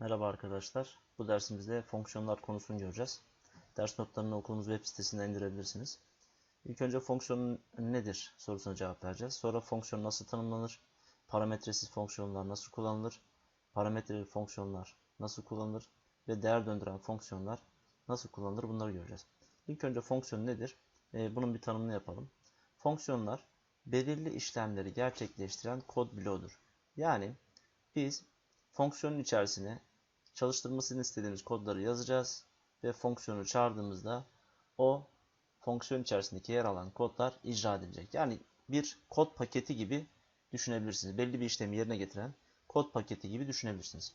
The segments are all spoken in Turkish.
Merhaba arkadaşlar. Bu dersimizde fonksiyonlar konusunu göreceğiz. Ders notlarını okulumuz web sitesinden indirebilirsiniz. İlk önce fonksiyon nedir sorusuna cevap vereceğiz. Sonra fonksiyon nasıl tanımlanır? Parametresiz fonksiyonlar nasıl kullanılır? Parametreli fonksiyonlar nasıl kullanılır? Ve değer döndüren fonksiyonlar nasıl kullanılır? Bunları göreceğiz. İlk önce fonksiyon nedir? Ee, bunun bir tanımını yapalım. Fonksiyonlar belirli işlemleri gerçekleştiren kod bloğudur. Yani biz fonksiyonun içerisine çalıştırmasını istediğimiz kodları yazacağız ve fonksiyonu çağırdığımızda o fonksiyon içerisindeki yer alan kodlar icra edilecek. Yani bir kod paketi gibi düşünebilirsiniz. Belli bir işlemi yerine getiren kod paketi gibi düşünebilirsiniz.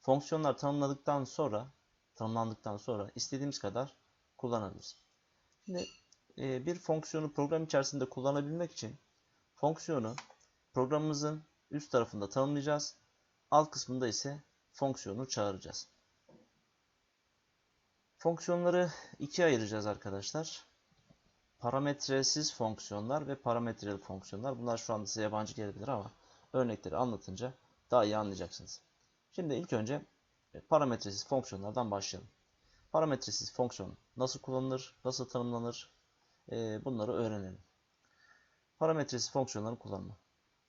Fonksiyonlar tanımladıktan sonra tanımlandıktan sonra istediğimiz kadar kullanabiliriz. Şimdi e, bir fonksiyonu program içerisinde kullanabilmek için fonksiyonu programımızın üst tarafında tanımlayacağız. Alt kısmında ise fonksiyonu çağıracağız. Fonksiyonları ikiye ayıracağız arkadaşlar. Parametresiz fonksiyonlar ve parametreli fonksiyonlar. Bunlar şu anda size yabancı gelebilir ama örnekleri anlatınca daha iyi anlayacaksınız. Şimdi ilk önce parametresiz fonksiyonlardan başlayalım. Parametresiz fonksiyon nasıl kullanılır, nasıl tanımlanır bunları öğrenelim. Parametresiz fonksiyonların kullanımı.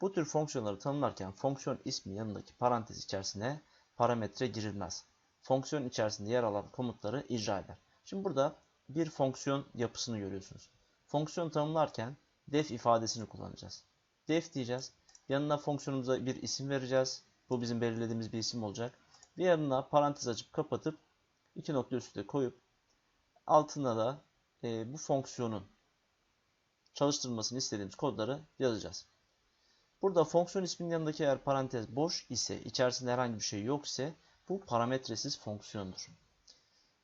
Bu tür fonksiyonları tanımlarken fonksiyon ismi yanındaki parantez içerisine parametre girilmez. Fonksiyon içerisinde yer alan komutları icra eder. Şimdi burada bir fonksiyon yapısını görüyorsunuz. Fonksiyon tanımlarken def ifadesini kullanacağız. Def diyeceğiz. Yanına fonksiyonumuza bir isim vereceğiz. Bu bizim belirlediğimiz bir isim olacak. Bir yanına parantez açıp kapatıp iki nokta üstte koyup altına da e, bu fonksiyonun çalıştırılmasını istediğimiz kodları yazacağız. Burada fonksiyon isminin yanındaki eğer parantez boş ise, içerisinde herhangi bir şey yok ise bu parametresiz fonksiyondur.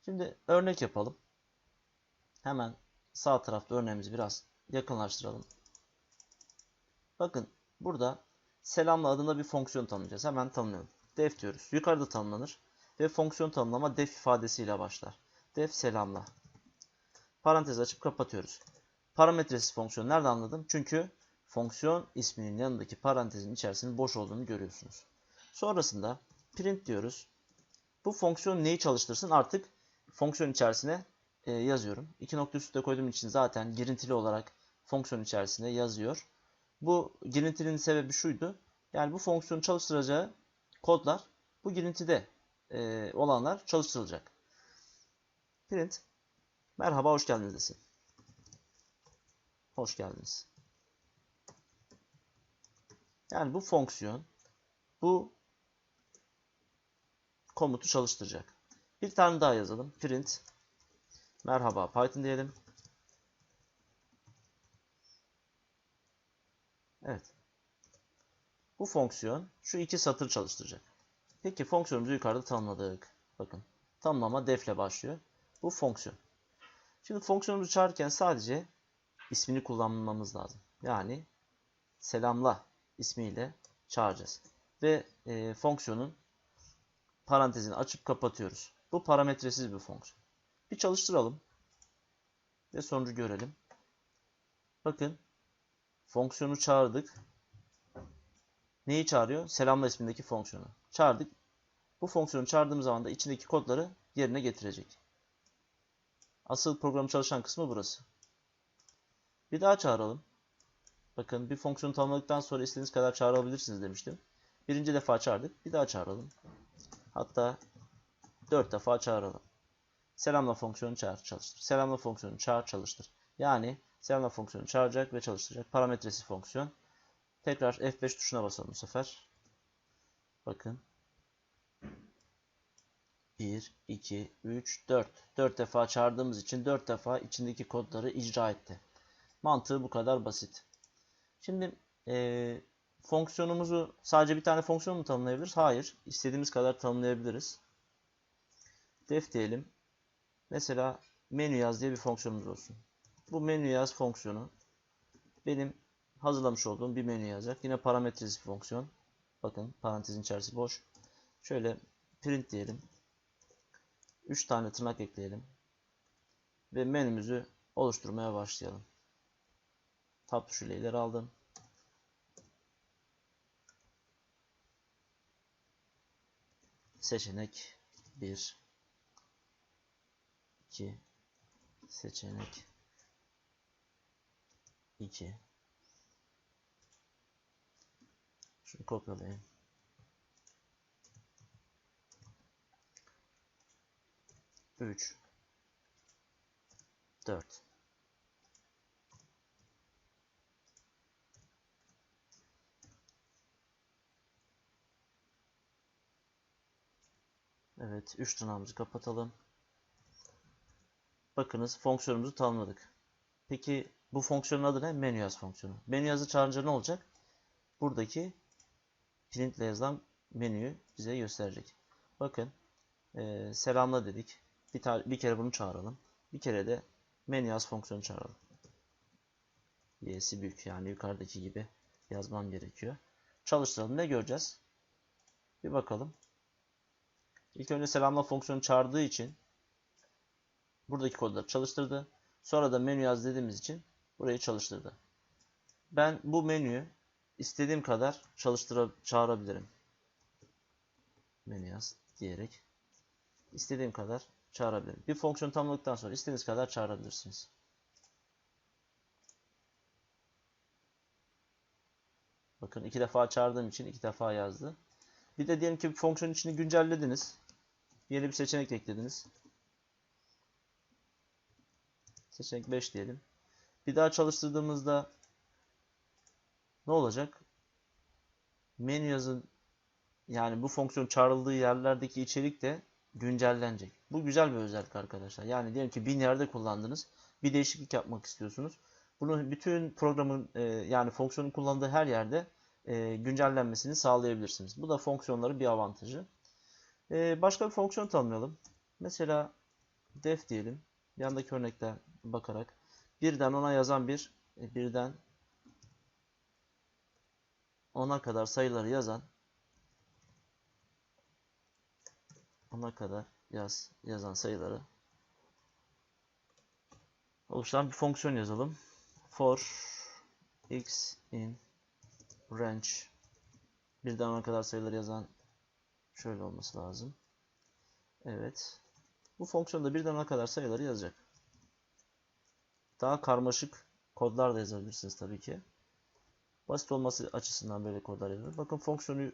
Şimdi örnek yapalım. Hemen sağ tarafta örneğimizi biraz yakınlaştıralım. Bakın burada selamla adında bir fonksiyon tanımlayacağız. Hemen tanımlayalım. Def diyoruz. Yukarıda tanımlanır ve fonksiyon tanımlama def ifadesiyle başlar. Def selamla. Parantez açıp kapatıyoruz. Parametresiz fonksiyon nerede anladım? Çünkü fonksiyon isminin yanındaki parantezin içerisinin boş olduğunu görüyorsunuz. Sonrasında print diyoruz. Bu fonksiyon neyi çalıştırsın? Artık fonksiyon içerisine e, yazıyorum. İki nokta üstte koyduğum için zaten girintili olarak fonksiyon içerisine yazıyor. Bu girintinin sebebi şuydu. Yani bu fonksiyonu çalıştıracağı kodlar bu girintide e, olanlar çalıştırılacak. Print merhaba hoş geldiniz desin. Hoş geldiniz. Yani bu fonksiyon bu komutu çalıştıracak. Bir tane daha yazalım. Print merhaba Python diyelim. Evet. Bu fonksiyon şu iki satır çalıştıracak. Peki fonksiyonumuzu yukarıda tanımladık. Bakın tanımlama def ile başlıyor. Bu fonksiyon. Şimdi fonksiyonumuzu çağırırken sadece ismini kullanmamız lazım. Yani selamla ismiyle çağıracağız. Ve e, fonksiyonun parantezini açıp kapatıyoruz. Bu parametresiz bir fonksiyon. Bir çalıştıralım. Ve sonucu görelim. Bakın fonksiyonu çağırdık. Neyi çağırıyor? Selamla ismindeki fonksiyonu. Çağırdık. Bu fonksiyonu çağırdığımız zaman da içindeki kodları yerine getirecek. Asıl programı çalışan kısmı burası. Bir daha çağıralım. Bakın bir fonksiyonu tanımladıktan sonra istediğiniz kadar çağırabilirsiniz demiştim. Birinci defa çağırdık. Bir daha çağıralım. Hatta dört defa çağıralım. Selamla fonksiyonu çağır çalıştır. Selamla fonksiyonu çağır çalıştır. Yani selamla fonksiyonu çağıracak ve çalıştıracak. Parametresi fonksiyon. Tekrar F5 tuşuna basalım bu sefer. Bakın. 1, 2, 3, 4. 4 defa çağırdığımız için 4 defa içindeki kodları icra etti. Mantığı bu kadar basit. Şimdi e, fonksiyonumuzu sadece bir tane fonksiyon mu tanımlayabiliriz? Hayır. İstediğimiz kadar tanımlayabiliriz. Def diyelim. Mesela menü yaz diye bir fonksiyonumuz olsun. Bu menü yaz fonksiyonu benim hazırlamış olduğum bir menü yazacak. Yine parametresiz fonksiyon. Bakın parantezin içerisi boş. Şöyle print diyelim. 3 tane tırnak ekleyelim. Ve menümüzü oluşturmaya başlayalım. Tab tuşuyla aldım. seçenek 1 2 seçenek 2 Şunu kopyalayayım. Üç. Dört. Evet, 3 tırnağımızı kapatalım. Bakınız fonksiyonumuzu tanımladık. Peki bu fonksiyonun adı ne? Menü yaz fonksiyonu. Menü yazı çağırınca ne olacak? Buradaki printle yazılan menüyü bize gösterecek. Bakın e, selamla dedik. Bir, bir kere bunu çağıralım. Bir kere de menü yaz fonksiyonu çağıralım. Y'si büyük yani yukarıdaki gibi yazmam gerekiyor. Çalıştıralım. Ne göreceğiz? Bir bakalım. İlk önce selamla fonksiyonu çağırdığı için buradaki kodları çalıştırdı. Sonra da menü yaz dediğimiz için burayı çalıştırdı. Ben bu menüyü istediğim kadar çalıştırıp çağırabilirim. Menü yaz diyerek istediğim kadar çağırabilirim. Bir fonksiyon tamamladıktan sonra istediğiniz kadar çağırabilirsiniz. Bakın iki defa çağırdığım için iki defa yazdı. Bir de diyelim ki fonksiyon içini güncellediniz. Yeni bir seçenek eklediniz. Seçenek 5 diyelim. Bir daha çalıştırdığımızda ne olacak? Menü yazın yani bu fonksiyon çağrıldığı yerlerdeki içerik de güncellenecek. Bu güzel bir özellik arkadaşlar. Yani diyelim ki bin yerde kullandınız. Bir değişiklik yapmak istiyorsunuz. Bunu bütün programın e, yani fonksiyonun kullandığı her yerde e, güncellenmesini sağlayabilirsiniz. Bu da fonksiyonların bir avantajı. E, başka bir fonksiyon tanımlayalım. Mesela def diyelim. Yandaki örnekte bakarak birden ona yazan bir e, birden ona kadar sayıları yazan ona kadar yaz yazan sayıları oluşturan bir fonksiyon yazalım. For x in range birden ona kadar sayıları yazan şöyle olması lazım. Evet. Bu fonksiyonda birden ona kadar sayıları yazacak. Daha karmaşık kodlar da yazabilirsiniz tabii ki. Basit olması açısından böyle kodlar yazılır. Bakın fonksiyonu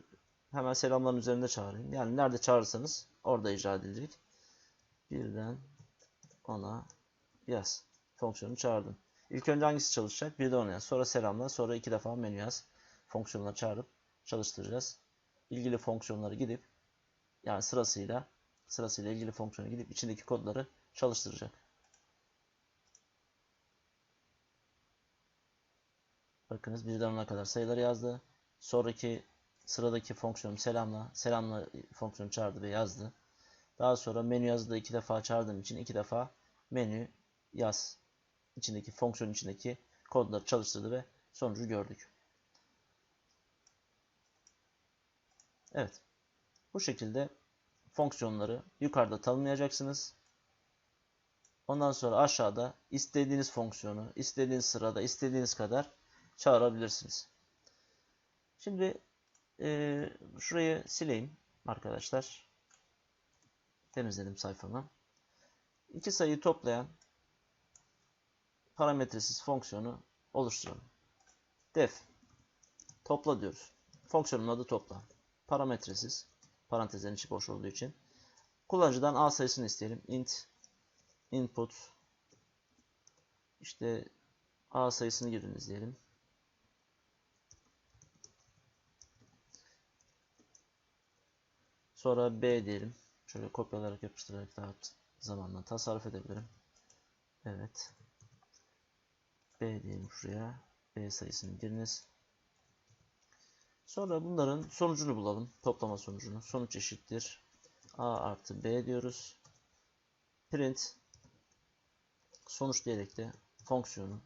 hemen selamların üzerinde çağırayım. Yani nerede çağırırsanız orada icra edilecek. Birden ona yaz. Fonksiyonu çağırdım. İlk önce hangisi çalışacak? Bir de ona yaz. Sonra selamla. Sonra iki defa menü yaz. Fonksiyonları çağırıp çalıştıracağız. İlgili fonksiyonları gidip yani sırasıyla sırasıyla ilgili fonksiyona gidip içindeki kodları çalıştıracak. Bakınız birden ona kadar sayıları yazdı. Sonraki sıradaki fonksiyonum selamla. Selamla fonksiyonu çağırdı ve yazdı. Daha sonra menü yazı da iki defa çağırdığım için iki defa menü yaz içindeki fonksiyon içindeki kodları çalıştırdı ve sonucu gördük. Evet. Bu şekilde fonksiyonları yukarıda tanımlayacaksınız. Ondan sonra aşağıda istediğiniz fonksiyonu istediğiniz sırada istediğiniz kadar çağırabilirsiniz. Şimdi e, şurayı sileyim arkadaşlar. Temizledim sayfamı. İki sayıyı toplayan parametresiz fonksiyonu oluşturalım. Def topla diyoruz. Fonksiyonun adı topla. Parametresiz. Parantezlerin içi boş olduğu için. Kullanıcıdan A sayısını isteyelim. int input işte A sayısını giriniz diyelim. Sonra B diyelim. Şöyle kopyalayarak yapıştırarak daha zamanla tasarruf edebilirim. Evet. B diyelim şuraya. B sayısını giriniz. Sonra bunların sonucunu bulalım. Toplama sonucunu. Sonuç eşittir. A artı B diyoruz. Print sonuç diyerek de fonksiyonu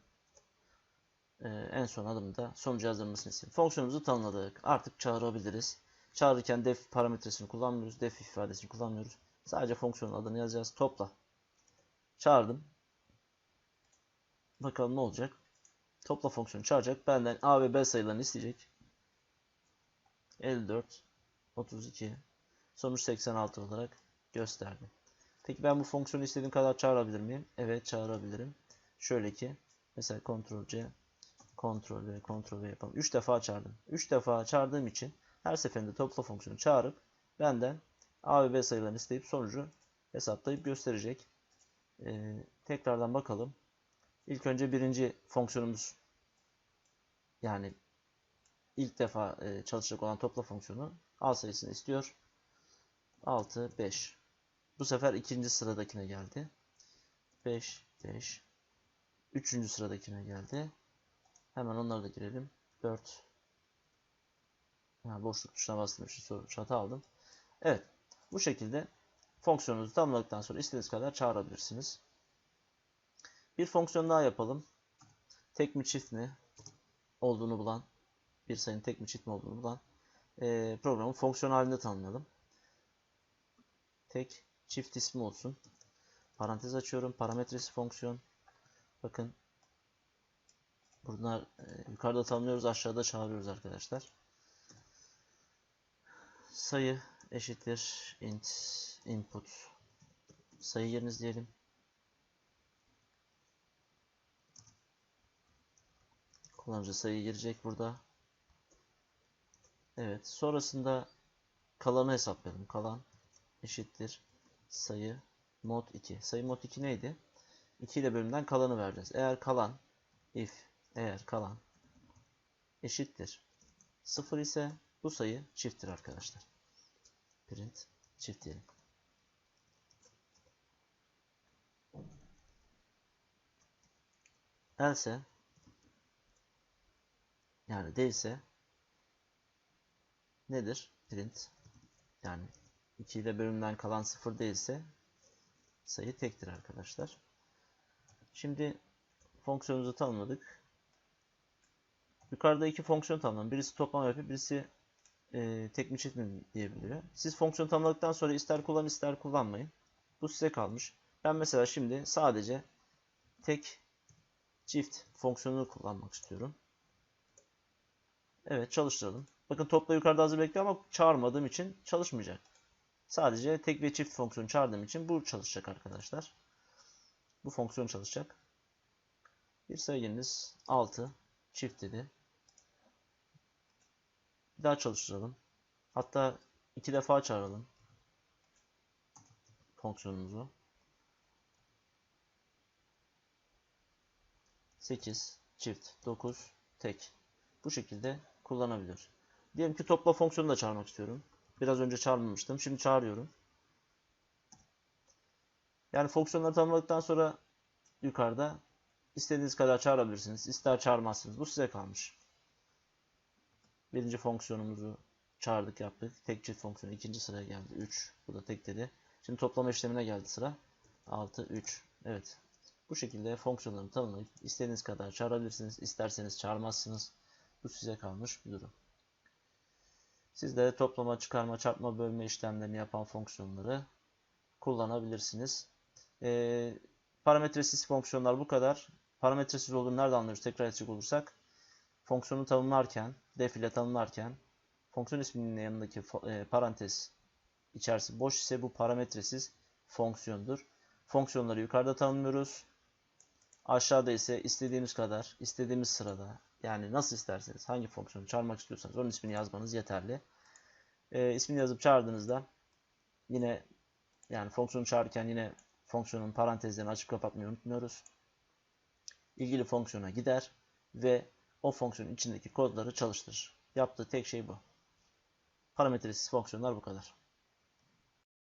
e, en son adımda sonucu yazdırmasını istedim. Fonksiyonumuzu tanımladık. Artık çağırabiliriz. Çağırırken def parametresini kullanmıyoruz. Def ifadesini kullanmıyoruz. Sadece fonksiyonun adını yazacağız. Topla. Çağırdım. Bakalım ne olacak. Topla fonksiyonu çağıracak. Benden A ve B sayılarını isteyecek. 54 32 Sonuç 86 olarak gösterdi. Peki ben bu fonksiyonu istediğim kadar çağırabilir miyim? Evet çağırabilirim. Şöyle ki mesela Ctrl C Ctrl V Ctrl V yapalım. 3 defa çağırdım. 3 defa çağırdığım için her seferinde topla fonksiyonu çağırıp benden A ve B sayılarını isteyip sonucu hesaplayıp gösterecek. Ee, tekrardan bakalım. İlk önce birinci fonksiyonumuz yani ilk defa e, çalışacak olan topla fonksiyonu A sayısını istiyor. 6, 5. Bu sefer ikinci sıradakine geldi. 5, 5. Üçüncü sıradakine geldi. Hemen onları da girelim. 4. Ha, boşluk tuşuna bastım. Şu soru hata aldım. Evet. Bu şekilde fonksiyonunuzu tamamladıktan sonra istediğiniz kadar çağırabilirsiniz. Bir fonksiyon daha yapalım. Tek mi çift mi olduğunu bulan, bir sayının tek mi çift mi olduğunu bulan e, programı fonksiyon halinde tanımlayalım. Tek çift ismi olsun. Parantez açıyorum. Parametresi fonksiyon. Bakın bunlar e, yukarıda tanımlıyoruz, aşağıda çağırıyoruz arkadaşlar. Sayı eşittir int input. Sayı yeriniz diyelim. Kullanıcı sayı girecek burada. Evet. Sonrasında kalanı hesaplayalım. Kalan eşittir sayı mod 2. Sayı mod 2 neydi? 2 ile bölümden kalanı vereceğiz. Eğer kalan if eğer kalan eşittir 0 ise bu sayı çifttir arkadaşlar. Print çift diyelim. Else yani değilse nedir? Print yani 2 ile bölümden kalan 0 değilse sayı tektir arkadaşlar. Şimdi fonksiyonumuzu tanımladık. Yukarıda iki fonksiyon tanımladım. Birisi toplama yapıyor, birisi e, tek mi çift mi diyebiliyor. Siz fonksiyon tanımladıktan sonra ister kullan ister kullanmayın. Bu size kalmış. Ben mesela şimdi sadece tek çift fonksiyonunu kullanmak istiyorum. Evet çalıştıralım. Bakın topla yukarıda hazır bekliyor ama çağırmadığım için çalışmayacak. Sadece tek ve çift fonksiyonu çağırdığım için bu çalışacak arkadaşlar. Bu fonksiyon çalışacak. Bir sayınız 6 çift dedi. Bir daha çalıştıralım. Hatta iki defa çağıralım. Fonksiyonumuzu. 8 çift 9 tek. Bu şekilde kullanabilir. Diyelim ki topla fonksiyonu da çağırmak istiyorum. Biraz önce çağırmamıştım. Şimdi çağırıyorum. Yani fonksiyonları tanımladıktan sonra yukarıda istediğiniz kadar çağırabilirsiniz. İster çağırmazsınız. Bu size kalmış. Birinci fonksiyonumuzu çağırdık yaptık. Tek çift fonksiyonu ikinci sıraya geldi. 3. Bu da tek dedi. Şimdi toplama işlemine geldi sıra. 6, 3. Evet. Bu şekilde fonksiyonları tanımlayıp istediğiniz kadar çağırabilirsiniz. İsterseniz çağırmazsınız. Bu size kalmış bir durum. Siz de toplama, çıkarma, çarpma, bölme işlemlerini yapan fonksiyonları kullanabilirsiniz. Ee, parametresiz fonksiyonlar bu kadar. Parametresiz olduğunu nereden anlıyoruz? Tekrar edecek olursak fonksiyonu tanımlarken, def ile tanımlarken fonksiyon isminin yanındaki e, parantez içerisi boş ise bu parametresiz fonksiyondur. Fonksiyonları yukarıda tanımlıyoruz. Aşağıda ise istediğimiz kadar, istediğimiz sırada yani nasıl isterseniz hangi fonksiyonu çağırmak istiyorsanız onun ismini yazmanız yeterli. E, ismini yazıp çağırdığınızda yine yani fonksiyonu çağırırken yine fonksiyonun parantezlerini açıp kapatmayı unutmuyoruz. İlgili fonksiyona gider ve o fonksiyonun içindeki kodları çalıştırır. Yaptığı tek şey bu. Parametresiz fonksiyonlar bu kadar.